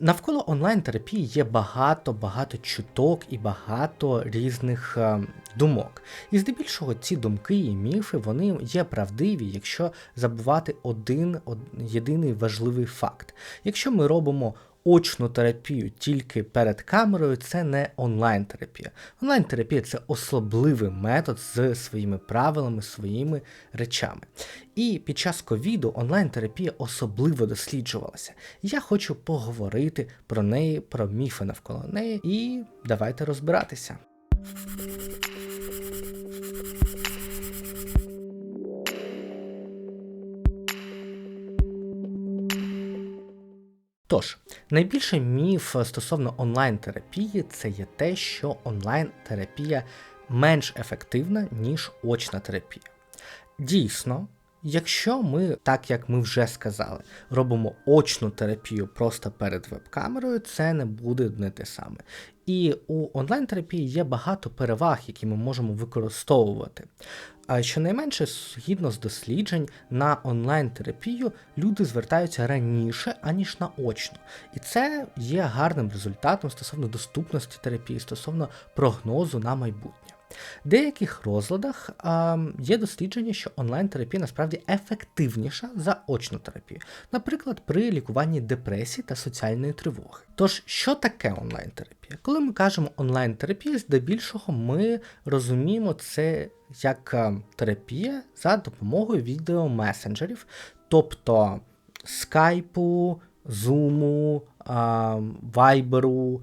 Навколо онлайн-терапії є багато-багато чуток і багато різних е, думок. І здебільшого ці думки і міфи вони є правдиві, якщо забувати один, один єдиний важливий факт. Якщо ми робимо очну терапію тільки перед камерою це не онлайн-терапія. Онлайн-терапія це особливий метод з своїми правилами, своїми речами. І під час ковіду онлайн-терапія особливо досліджувалася. Я хочу поговорити про неї, про міфи навколо неї, і давайте розбиратися. Тож, найбільший міф стосовно онлайн-терапії це є те, що онлайн-терапія менш ефективна, ніж очна терапія. Дійсно, якщо ми, так як ми вже сказали, робимо очну терапію просто перед веб-камерою, це не буде не те саме. І у онлайн-терапії є багато переваг, які ми можемо використовувати. А щонайменше, згідно з досліджень, на онлайн-терапію люди звертаються раніше, аніж на очну. І це є гарним результатом стосовно доступності терапії, стосовно прогнозу на майбутнє. Деяких розладах а, є дослідження, що онлайн-терапія насправді ефективніша за очну терапію, наприклад, при лікуванні депресії та соціальної тривоги. Тож, що таке онлайн-терапія? Коли ми кажемо онлайн-терапія, здебільшого ми розуміємо це як терапія за допомогою відеомесенджерів, тобто скайпу, зуму, Viber,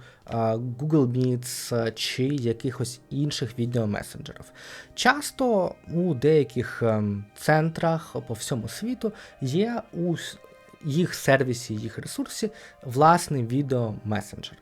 Google Meets чи якихось інших відеомесенджерів. Часто у деяких ем, центрах по всьому світу є у їх сервісі, їх ресурсі власний відеомесенджер.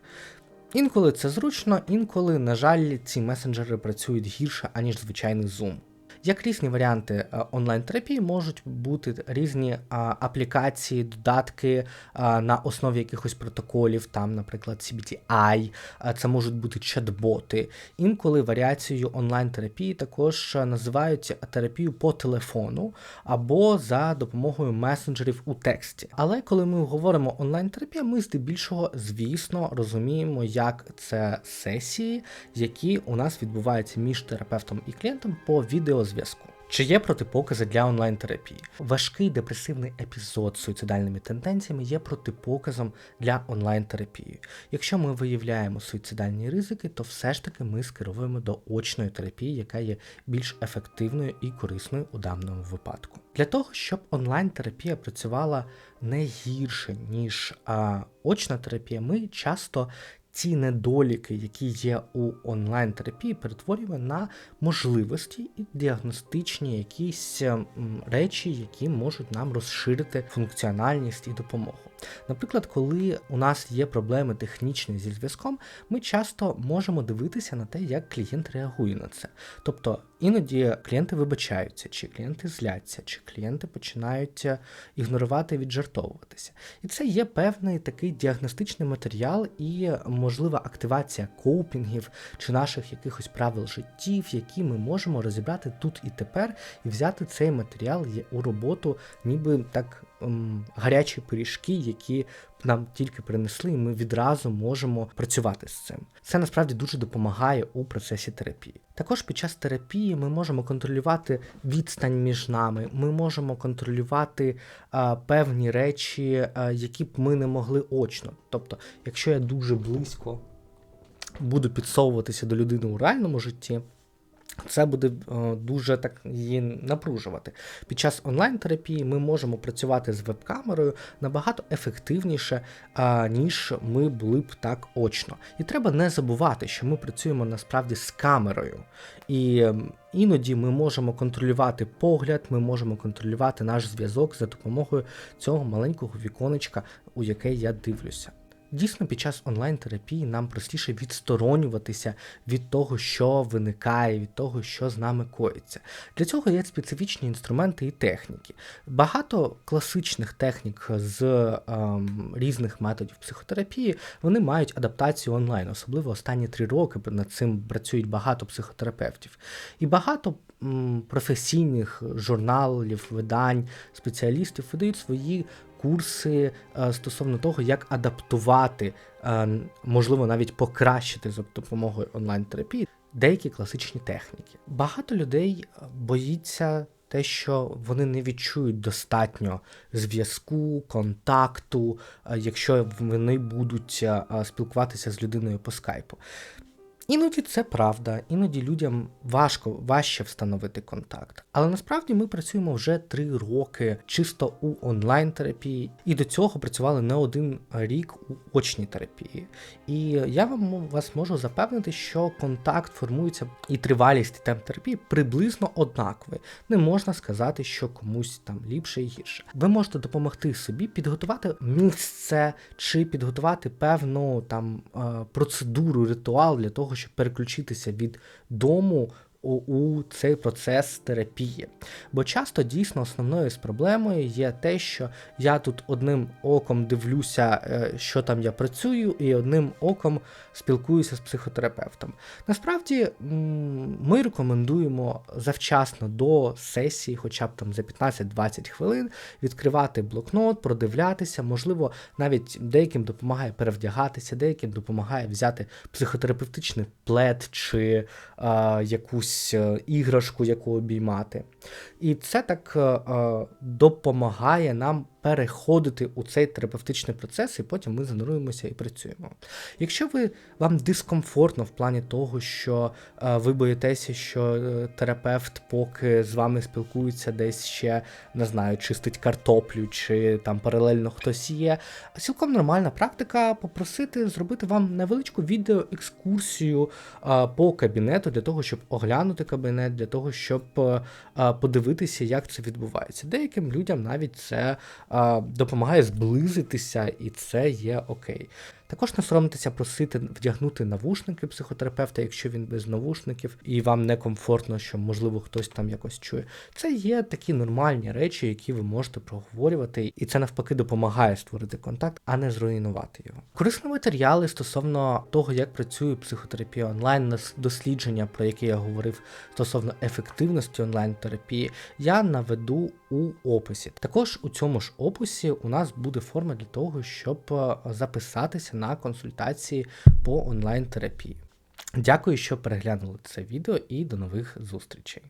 Інколи це зручно, інколи, на жаль, ці месенджери працюють гірше, аніж звичайний Zoom. Як різні варіанти е, онлайн-терапії можуть бути різні аплікації, додатки на основі якихось протоколів, там, наприклад, CBTI, це можуть бути чат-боти. Інколи варіацією онлайн-терапії також називають терапію по телефону або за допомогою месенджерів у тексті. Але коли ми говоримо онлайн-терапія, ми здебільшого, звісно, розуміємо, як це сесії, які у нас відбуваються між терапевтом і клієнтом по відео зв'язку. Чи є протипокази для онлайн-терапії? Важкий депресивний епізод з суїцидальними тенденціями є протипоказом для онлайн-терапії. Якщо ми виявляємо суїцидальні ризики, то все ж таки ми скеровуємо до очної терапії, яка є більш ефективною і корисною у даному випадку. Для того, щоб онлайн-терапія працювала не гірше, ніж а, очна терапія, ми часто ці недоліки, які є у онлайн-терапії, перетворюємо на можливості і діагностичні якісь ем, речі, які можуть нам розширити функціональність і допомогу. Наприклад, коли у нас є проблеми технічні зі зв'язком, ми часто можемо дивитися на те, як клієнт реагує на це. Тобто іноді клієнти вибачаються, чи клієнти зляться, чи клієнти починають е, ігнорувати, віджартовуватися. І це є певний такий діагностичний матеріал і можлива активація коупінгів чи наших якихось правил життів, які ми можемо розібрати тут і тепер, і взяти цей матеріал у роботу, ніби так гарячі пиріжки, які нам тільки принесли, і ми відразу можемо працювати з цим. Це насправді дуже допомагає у процесі терапії. Також під час терапії ми можемо контролювати відстань між нами, ми можемо контролювати а, певні речі, а, які б ми не могли очно. Тобто, якщо я дуже близько буду підсовуватися до людини у реальному житті. Це буде е, дуже так її напружувати. Під час онлайн-терапії ми можемо працювати з веб-камерою набагато ефективніше, ніж ми були б так очно. І треба не забувати, що ми працюємо насправді з камерою. І іноді ми можемо контролювати погляд, ми можемо контролювати наш зв'язок за допомогою цього маленького віконечка, у яке я дивлюся. Дійсно, під час онлайн-терапії нам простіше відсторонюватися від того, що виникає, від того, що з нами коїться. Для цього є специфічні інструменти і техніки. Багато класичних технік з ем, різних методів психотерапії вони мають адаптацію онлайн, особливо останні три роки над цим працюють багато психотерапевтів. І багато м, професійних журналів, видань, спеціалістів видають свої курси е, стосовно того, як адаптувати, е, можливо, навіть покращити за допомогою онлайн-терапії деякі класичні техніки. Багато людей е, боїться. Те, що вони не відчують достатньо зв'язку, контакту, якщо вони будуть спілкуватися з людиною по скайпу. Іноді це правда, іноді людям важко важче встановити контакт. Але насправді ми працюємо вже три роки чисто у онлайн-терапії, і до цього працювали не один рік у очній терапії. І я вам вас можу запевнити, що контакт формується і тривалість темп терапії приблизно однакові. Не можна сказати, що комусь там ліпше і гірше. Ви можете допомогти собі підготувати місце чи підготувати певну там е, процедуру, ритуал для того, щоб переключитися від дому у, цей процес терапії. Бо часто дійсно основною з проблемою є те, що я тут одним оком дивлюся, е, що там я працюю, і одним оком спілкуюся з психотерапевтом. Насправді ми рекомендуємо завчасно до сесії, хоча б там за 15-20 хвилин, відкривати блокнот, продивлятися, можливо, навіть деяким допомагає перевдягатися, деяким допомагає взяти психотерапевтичний плед чи а, якусь е, іграшку, яку обіймати. І це так е, допомагає нам переходити у цей терапевтичний процес, і потім ми зануруємося і працюємо. Якщо ви вам дискомфортно в плані того, що е, ви боїтеся, що е, терапевт, поки з вами спілкується, десь ще не знаю, чистить картоплю, чи там паралельно хтось є, цілком нормальна практика попросити зробити вам невеличку відеоекскурсію е, по кабінету для того, щоб оглянути кабінет, для того, щоб е, подивитися, як це відбувається. Деяким людям навіть це допомагає зблизитися, і це є окей. Також не соромтеся просити вдягнути навушники психотерапевта, якщо він без навушників, і вам некомфортно, що, можливо, хтось там якось чує. Це є такі нормальні речі, які ви можете проговорювати, і це навпаки допомагає створити контакт, а не зруйнувати його. Корисні матеріали стосовно того, як працює психотерапія онлайн, дослідження, про яке я говорив стосовно ефективності онлайн-терапії, я наведу у описі. Також у цьому ж описі у нас буде форма для того, щоб е, записатися на консультації по онлайн-терапії. Дякую, що переглянули це відео і до нових зустрічей.